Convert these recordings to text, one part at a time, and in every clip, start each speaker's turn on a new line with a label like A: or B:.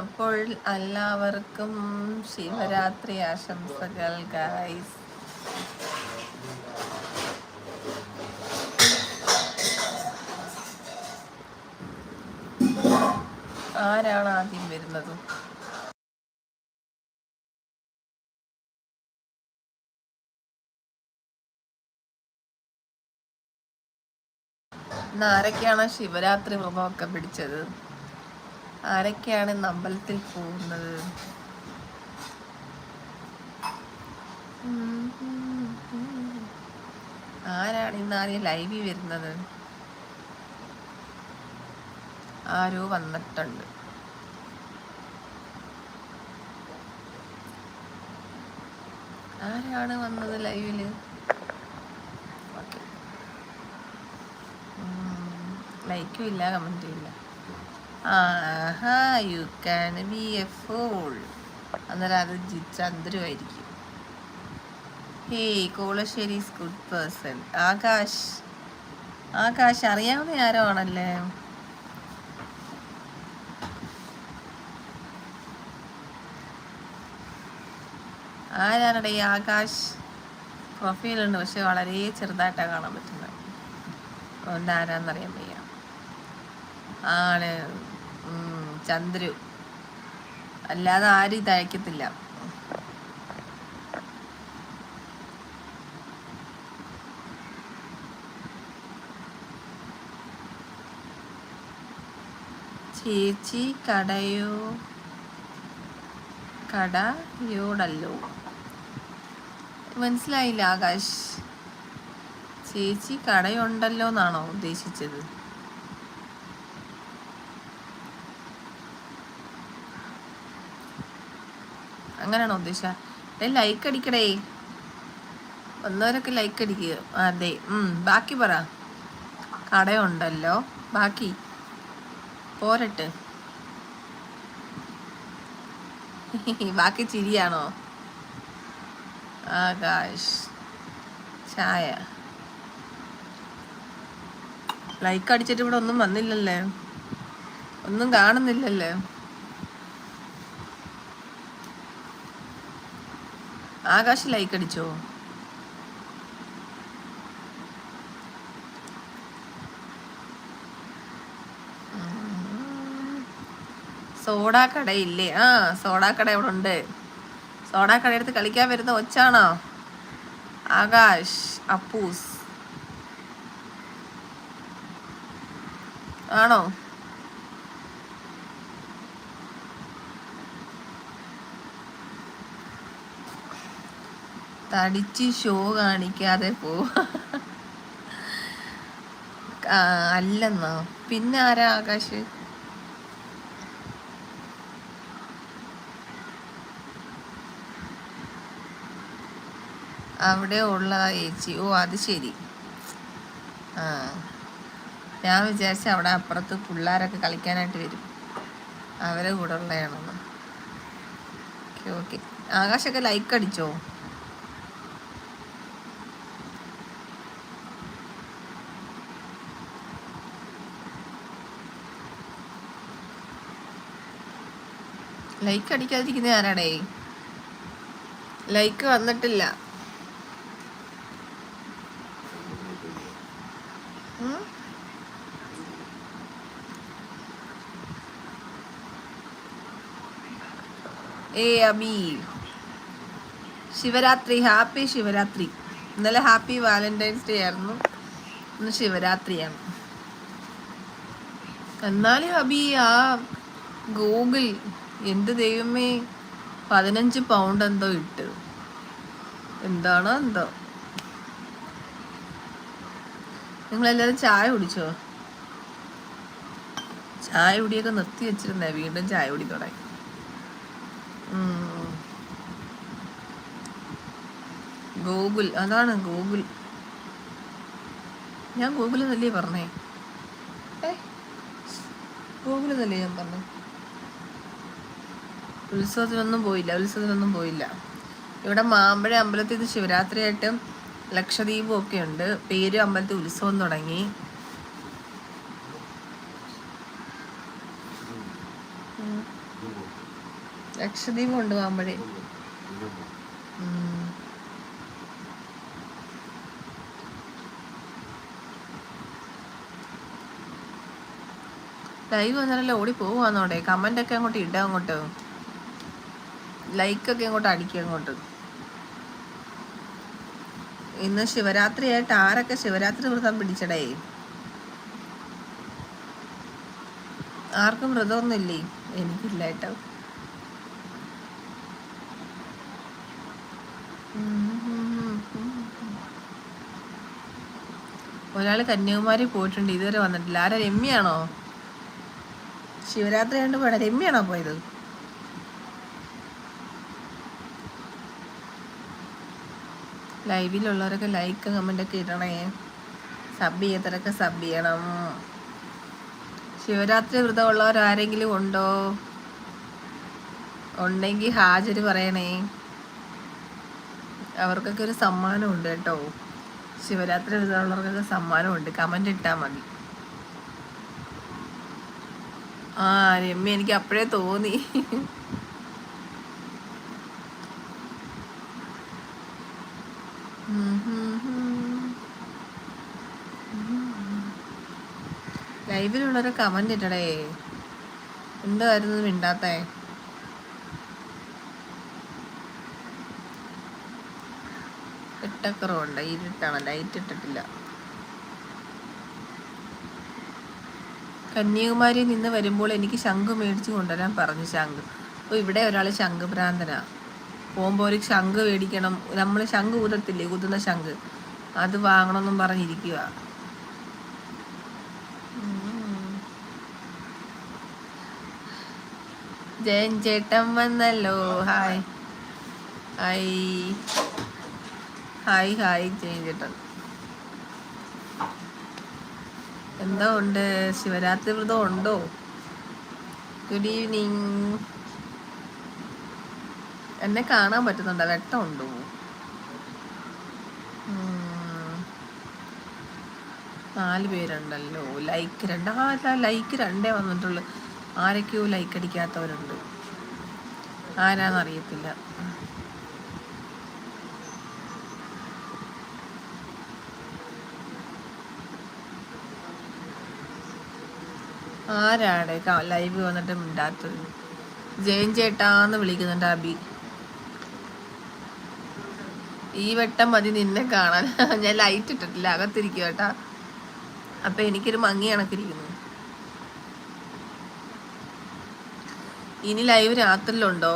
A: അപ്പോൾ എല്ലാവർക്കും ശിവരാത്രി ആശംസകൾ ഗായ്സ് ആരാണ് ആദ്യം വരുന്നത്? ആരൊക്കെയാണ് ശിവരാത്രി വ്രതമൊക്കെ പിടിച്ചത്? ആരൊക്കെയാണ് ഇന്ന് അമ്പലത്തിൽ പോകുന്നത്? ആരാണ് ഇന്ന് ആരെയും ലൈവിൽ വരുന്നത്? ആരോ വന്നിട്ടുണ്ട്. ആരാണ് വന്നത് ലൈവിൽ ലൈക്കും ഇല്ല കമന്റും ഇല്ല. ആഹാ you can be a fool അന്നേരം അത് ചന്ദ്രുവായിരിക്കും hey Kolassery good person Akash. Akash അറിയാവുന്ന ആരോ ആണല്ലേ ആരാണടെ ഈ ആകാശ് പ്രൊഫൈലുണ്ട് പക്ഷെ വളരെ ചെറുതായിട്ടാണ് കാണാൻ പറ്റുന്നത്. അതുകൊണ്ട് ആരാന്നറിയാൻ വയ്യ. ആണ്. ചന്ദ്രു. അല്ലാതെ ആരും ഇത് ചേച്ചി കടയോ? കടയോടല്ലോ. മനസ്സിലായില്ല ആകാശ്. ചേച്ചി കടയുണ്ടല്ലോ എന്നാണോ ഉദ്ദേശിച്ചത്? അങ്ങനെയാണോ ഉദ്ദേശം ലൈക്ക് അടിക്കടേ. വന്നവരൊക്കെ ലൈക്ക് അടിക്കുക അതെ ബാക്കി പറ. കടയുണ്ടല്ലോ. ബാക്കി. പോരട്ട്. ബാക്കി ചിരിയാണോ? ആകാശ്. ചായ. ലൈക്ക് അടിച്ചിട്ട് ഇവിടെ ഒന്നും വന്നില്ലല്ലേ? ഒന്നും കാണുന്നില്ലല്ലേ? ആകാശ് ലൈക്ക് അടിച്ചോ? സോഡാ കടയില്ലേ ആ സോഡാ കട ഇവിടെ ഉണ്ട്. സോഡാ കടയെടുത്ത് കളിക്കാൻ വരുന്ന ഒച്ചാണോ? ആകാശ് അപ്പൂസ്. ആണോ? തടിച്ച് ഷോ കാണിക്കാതെ പോ അല്ലെന്നോ? പിന്നെ ആരാ ആകാശ്? അവിടെ ഉള്ള ചേച്ചി. ഓ അത് ശരി. ആ. ഞാൻ വിചാരിച്ച അവിടെ അപ്പുറത്ത് പിള്ളേരൊക്കെ കളിക്കാനായിട്ട് വരും. അവരെ കൂടെ ഉള്ളതാണെന്ന്. Okay okay. ആകാശൊക്കെ ലൈക്ക് അടിച്ചോ? ലൈക്ക് അടിക്കാതിരിക്കുന്ന ആരാടേ? ലൈക്ക് വന്നിട്ടില്ല? ഏ അബി. ശിവരാത്രി. ഹാപ്പി ശിവരാത്രി. ഇന്നലെ ഹാപ്പി വാലന്റൈൻസ് ഡേ ആയിരുന്നു. ഇന്ന് ശിവരാത്രിയാണ്. എന്നാലും അബി ആ ഗൂഗിൾ എന്ത് ദൈവമേ പതിനഞ്ച് പൗണ്ട് എന്തോ ഇട്ട്. എന്താണോ എന്തോ. നിങ്ങളെല്ലാവരും ചായ കുടിച്ചോ? ചായ കുടിയൊക്കെ നിർത്തി വെച്ചിരുന്നേ വീണ്ടും ചായ കുടി തുടങ്ങി. ഗൂഗിൾ അതാണ് ഗൂഗിൾ. ഞാൻ ഗൂഗിൾ എന്നല്ലേ പറഞ്ഞേ? ഏ ഗൂഗിൾ എന്നല്ലേ ഞാൻ പറഞ്ഞു? ഉത്സവത്തിനൊന്നും പോയില്ല ഉത്സവത്തിനൊന്നും പോയില്ല. ഇവിടെ മാമ്പഴ അമ്പലത്തിൽ ഇത് ശിവരാത്രിയായിട്ട് ലക്ഷദ്വീപും ഒക്കെ ഉണ്ട്. പേര് അമ്പലത്തിൽ ഉത്സവം തുടങ്ങി. ലക്ഷദ്വീപും ഉണ്ട് മാമ്പഴ. ലൈവ് വന്നാലല്ലേ ഓടി പോവാന്നോടെ കമന്റ് ഒക്കെ അങ്ങോട്ട് ഇടാം അങ്ങോട്ട്. ലൈക്ക് ഒക്കെ അങ്ങോട്ട് അടിക്കുക അങ്ങോട്ട്. ഇന്ന് ശിവരാത്രി ആയിട്ട് ആരൊക്കെ ശിവരാത്രി വ്രതം പിടിച്ചടേ? ആർക്കും വ്രതമൊന്നുമില്ലേ എനിക്കില്ല കേട്ടോ. ഒരാൾ കന്യാകുമാരി പോയിട്ടുണ്ട് ഇതുവരെ വന്നിട്ടില്ല. ആരാ രമ്യാണോ? ശിവരാത്രി കണ്ട് പോണ രമ്യാണോ പോയത്? ലൈവിലുള്ളവരൊക്കെ ലൈക്ക് കമന്റ് ഒക്കെ ഇടണേ. സബ് ചെയ്യത്തരൊക്കെ സബ് ചെയ്യണം. ശിവരാത്രി വ്രതമുള്ളവർ ആരെങ്കിലും ഉണ്ടോ? ഉണ്ടെങ്കിൽ ഹാജര് പറയണേ. അവർക്കൊക്കെ ഒരു സമ്മാനമുണ്ട് കേട്ടോ. ശിവരാത്രി വ്രതമുള്ളവർക്കൊക്കെ സമ്മാനമുണ്ട് കമന്റ് ഇട്ടാൽ മതി. ആ രമ്യ എനിക്ക് അപ്പോഴേ തോന്നി. ലൈവിലുള്ളൊരു കമന്റ് ഇട്ടടേ. എന്തായിരുന്നു മിണ്ടാത്തേ? ഇട്ടക്കുറവുണ്ട് ഇരുട്ടാണ്. ലൈറ്റ് ഇട്ടിട്ടില്ല. കന്യാകുമാരി നിന്ന് വരുമ്പോൾ എനിക്ക് ശംഖ് മേടിച്ചു കൊണ്ടുവരാൻ പറഞ്ഞു ശംഖ്. അപ്പോൾ ഇവിടെ ഒരാൾ ശംഖ് ഭ്രാന്തനാ. പോകുമ്പോൾ ഒരു ശംഖ് മേടിക്കണം. നമ്മൾ ശംഖ് കുതത്തില്ലേ കുത്തുന്ന ശംഖ്. അത് വാങ്ങണമെന്നും പറഞ്ഞിരിക്കുക ജയൻ ചേട്ടൻ വന്നല്ലോ. Hi. Hi. Hi hi Jayan ചേട്ടൻ. എന്തോ ഉണ്ട്? ശിവരാത്രി വ്രതം ഉണ്ടോ? ഗുഡ് ഈവനിങ് എന്നെ കാണാൻ പറ്റുന്നുണ്ടോ. വെട്ടം ഉണ്ടോ നാല് പേരുണ്ടല്ലോ. ലൈക്ക് രണ്ട് ആ ലൈക്ക് രണ്ടേ വന്നിട്ടുള്ളൂ. ആരൊക്കെയോ ലൈക്ക് അടിക്കാത്തവരുണ്ട്. ആരാന്നറിയത്തില്ല ആരാടെ? ലൈവ് വന്നിട്ട് മിണ്ടാത്തത്. ജയൻ ചേട്ടാന്ന് വിളിക്കുന്നുണ്ട് അബി. ഈ വെട്ടം മതി നിന്നെ കാണാൻ. ഞാൻ ലൈറ്റ് ഇട്ടിട്ടില്ല അകത്തിരിക്കും കേട്ടാ. അപ്പൊ എനിക്കൊരു മങ്ങി കണക്കിരിക്കുന്നു. ഇനി ലൈവ് രാത്രിയിലുണ്ടോ?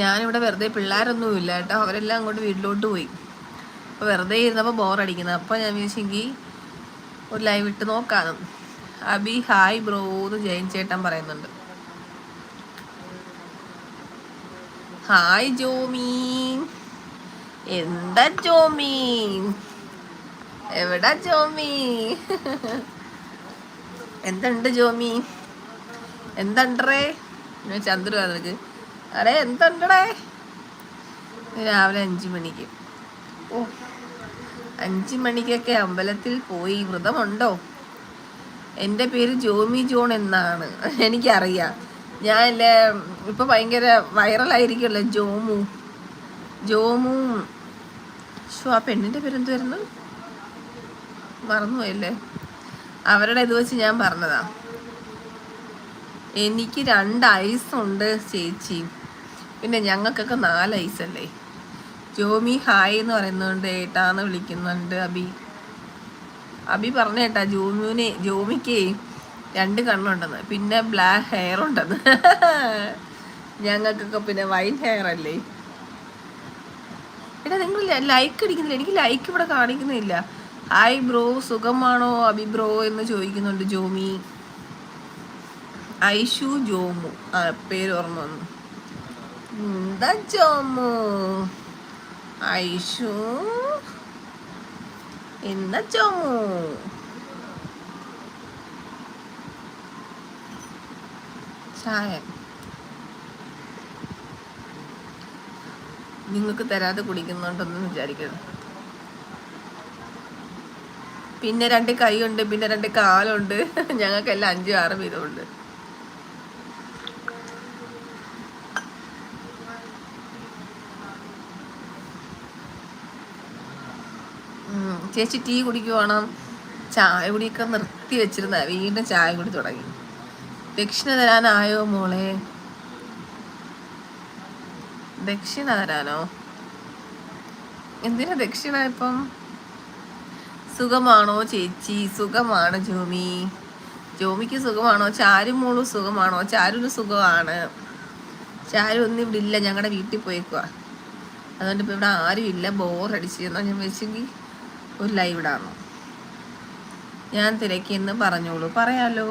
A: ഞാനിവിടെ വെറുതെ പിള്ളേരൊന്നും ഇല്ല കേട്ടോ. അവരെല്ലാം അങ്ങോട്ട് വീട്ടിലോട്ട് പോയി. അപ്പോൾ വെറുതെ ഇരുന്നപ്പോൾ ബോറടിക്കുന്നത് അപ്പോൾ ഞാൻ വിചാരിച്ചെങ്കിൽ ഒരു ലൈവ് ഇട്ട് നോക്കാം അബി ഹായ് ബ്രോ എന്ന് ജയൻ ചേട്ടൻ പറയുന്നുണ്ട്. ഹായ് ജോമി എന്താ ജോമി? എവിടാ ജോമി? എന്തുണ്ട് ജോമി? എന്തുണ്ടേ ചന്ദ്ര നിനക്ക്. അറേ എന്തുണ്ടടേ? രാവിലെ അഞ്ചു മണിക്ക്. ഓ അഞ്ചു മണിക്കൊക്കെ അമ്പലത്തിൽ പോയി വ്രതമുണ്ടോ? എന്റെ പേര് ജോമി ജോൺ എന്നാണ്. എനിക്കറിയാം. ഞാൻ ഇപ്പൊ ഭയങ്കര വൈറലായിരിക്കുമല്ലോ ജോമു. ജോമു ഷോ ആ പെണ്ണിന്റെ പേരെന്തുവായിരുന്നു? മറന്നുപോയല്ലേ? അവരുടെ ഇത് വെച്ച് ഞാൻ പറഞ്ഞതാ. എനിക്ക് രണ്ട് ഐസ് ഉണ്ട് ചേച്ചി. പിന്നെ ഞങ്ങൾക്കൊക്കെ നാല് ഐസ് അല്ലേ? ജോമി ഹായ് എന്ന് പറയുന്നുണ്ട് ഏട്ടാന്ന് വിളിക്കുന്നുണ്ട് അബി. അബി പറഞ്ഞ കേട്ടാ ജോമിനെ ജോമിക്ക് രണ്ട് കണ്ണുണ്ടെന്ന് പിന്നെ ബ്ലാക്ക് ഹെയർ ഉണ്ടെന്ന്. ഞങ്ങൾക്കൊക്കെ പിന്നെ വൈറ്റ് ഹെയർ അല്ലേ? എടാ നിങ്ങൾ ലൈക്ക് അടിക്കുന്നില്ല. എനിക്ക് ലൈക്ക് ഇവിടെ കാണിക്കുന്നില്ല. ഹായ് ബ്രോ സുഖമാണോ? അബി ബ്രോ എന്ന് ചോദിക്കുന്നുണ്ട് ജോമി. ഐഷു ജോമു. ആ പേര് ഓർമ്മ വന്നു. എന്താ ജോമു? ഐഷു? എന്താ ജോമു? ചായ. നിങ്ങൾക്ക് തരാതെ കുടിക്കുന്നുണ്ടെന്ന് വിചാരിക്കരുത് പിന്നെ രണ്ട് കൈയുണ്ട് പിന്നെ രണ്ട് കാലുണ്ട്. ഞങ്ങൾക്കെല്ലാം അഞ്ചും ആറും വീതമുണ്ട്. ചേച്ചി ടീ കുടിക്കുവാണോ? ചായ കുടിയൊക്കെ നിർത്തി വെച്ചിരുന്ന വീണ്ടും ചായ കുടി തുടങ്ങി. ദക്ഷിണ തരാനായോ മോളെ? ദക്ഷിണ തരാനോ എന്തിനാ ദക്ഷിണ ഇപ്പം? സുഖമാണോ ചേച്ചി? സുഖമാണ് ജോമി. ജോമിക്ക് സുഖമാണോ? ചാരു മോളും സുഖമാണോ? ചാരുവിന് സുഖമാണ്. ചാരു ഒന്നും ഇവിടെ ഇല്ല. ഞങ്ങളുടെ വീട്ടിൽ പോയേക്കുക അതുകൊണ്ട് ഇപ്പം ഇവിടെ ആരും ഇല്ല. ബോറടിച്ച് എന്നാ ഞാൻ വെച്ചെങ്കിൽ ഒരു ലൈവ് ഇടാണോ ഞാൻ തിരക്കിയെന്ന് പറഞ്ഞോളൂ. പറയാലോ?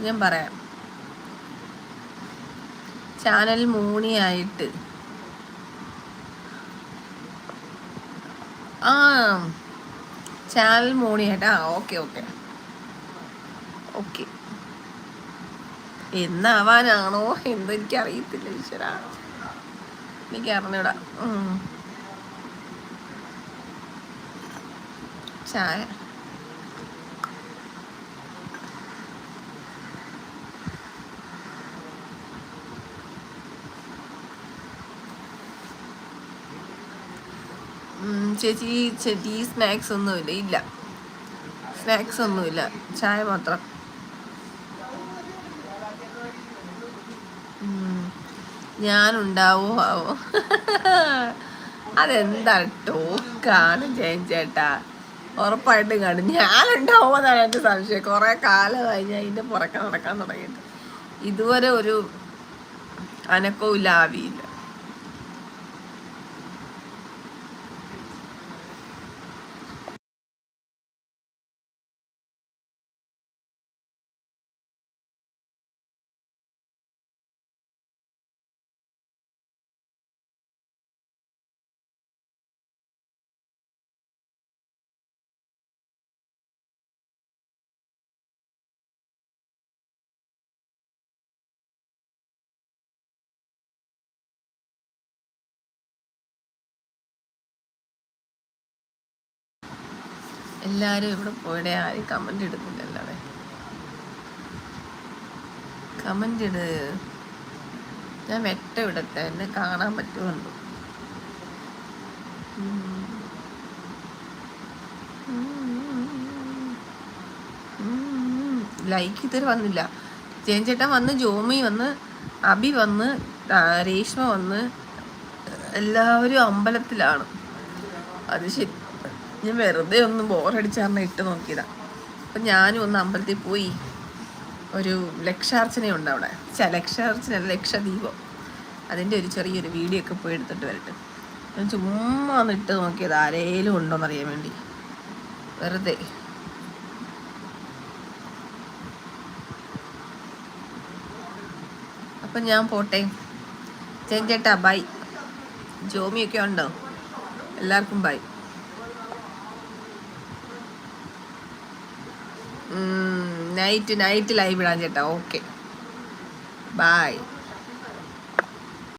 A: ഞാൻ പറയാം. ചാനൽ മൂണിയായിട്ട്. ആ ചാനൽ മൂണിയായിട്ട്. ആ ഓക്കെ ഓക്കെ. ഓക്കെ. എന്നാവാനാണോ? എനിക്ക് എനിക്കറിയത്തില്ല ഈശ്വര. എനിക്ക് അറിഞ്ഞൂടാ. ചായ. ചേച്ചി ചേച്ചി സ്നാക്സ് ഒന്നുമില്ല. ഇല്ല. സ്നാക്സ് ഒന്നുമില്ല. ചായ മാത്രം. ഞാനുണ്ടാവോ? ആവോ അതെന്താ ടോക്കാണ് കാണും ജയൻ ചേട്ടാ. ഉറപ്പായിട്ടും കാണും. ഞാനുണ്ടാവോ എന്നാണ് എന്റെ സംശയം. കുറേ കാലമായി ഞാൻ ഇതിന്റെ പുറക്കെ നടക്കാൻ തുടങ്ങിയിട്ട്. ഇതുവരെ ഒരു അനക്കവും ഇല്ല ആവിയില്ല. എല്ലാരും ഇവിടെ പോയിടെ ആരും കമന്റ് ഇടുന്നില്ലല്ലോ കമന്റ് ഇട്. ഞാൻ വെട്ട ഇടത്തെ എന്നെ കാണാൻ പറ്റുമല്ലോ ലൈക്ക് ഇതുവരെ വന്നില്ല. ജയൻചേട്ടൻ വന്ന് ജോമി വന്ന് അബി വന്ന് രേഷ്മ വന്ന് എല്ലാവരും അമ്പലത്തിലാണ്. അത് ശരി. ഞാൻ വെറുതെ ഒന്ന് ബോറടിച്ചാറിന് ഇട്ട് നോക്കിയതാ. അപ്പം ഞാനും ഒന്ന് അമ്പലത്തിൽ പോയി ഒരു ലക്ഷാർച്ചനയുണ്ട് അവിടെ. ച ലക്ഷാർച്ചന ലക്ഷദീപം അതിന്റെ ഒരു ചെറിയൊരു വീഡിയോ ഒക്കെ പോയി എടുത്തിട്ട് വരട്ടെ. ഞാൻ ചുമ്മാ ഒന്ന് ഇട്ട് നോക്കിയത് ആരേലും ഉണ്ടോന്ന് അറിയാൻ വേണ്ടി. വെറുതെ. അപ്പം ഞാൻ പോട്ടെ. ചേഞ്ചേട്ടാ ചേട്ടാ ബൈ ജോമിയൊക്കെ ഉണ്ടോ? എല്ലാവർക്കും ബൈ നൈറ്റ് നൈറ്റ് ലൈവ് ഇടാൻ ചേട്ടാ. Okay bye